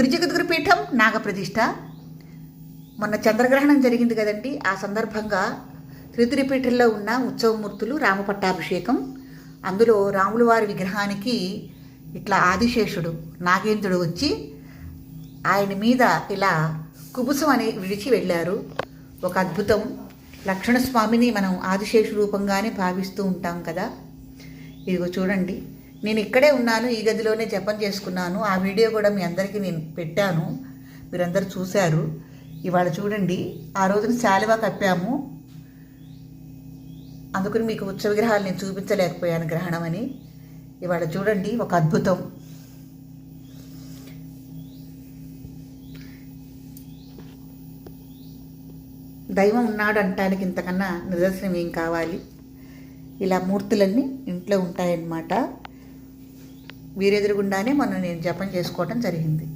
త్రిజగద్గురు పీఠం నాగప్రతిష్ఠ. మొన్న చంద్రగ్రహణం జరిగింది కదండి. ఆ సందర్భంగా త్రితిరిపీఠంలో ఉన్న ఉత్సవమూర్తులు రామపట్టాభిషేకం అందులో రాముల వారి విగ్రహానికి ఇట్లా ఆదిశేషుడు నాగేంద్రుడు వచ్చి ఆయన మీద ఇలా కుబుసం అని విడిచి వెళ్ళారు. ఒక అద్భుతం. లక్ష్మణస్వామిని మనం ఆదిశేషు రూపంగానే భావిస్తూ ఉంటాం కదా. ఇదిగో చూడండి. నేను ఇక్కడే ఉన్నాను ఈ గదిలోనే జపం చేసుకున్నాను. ఆ వీడియో కూడా మీ అందరికీ నేను పెట్టాను. మీరందరూ చూశారు. ఇవాళ చూడండి ఆ రోజున శాలువా కప్పాము. అందుకని మీకు ఉచ్చ విగ్రహాలు నేను చూపించలేకపోయాను గ్రహణం అని ఇవాళ చూడండి ఒక అద్భుతం. దైవం ఉన్నాడు అంటానికి ఇంతకన్నా నిదర్శనం ఏం కావాలి? ఇలా మూర్తులన్నీ ఇంట్లో ఉంటాయన్నమాట. వీరెదురుగుండానే మొన్న నేను జపం చేసుకోవటం జరిగింది.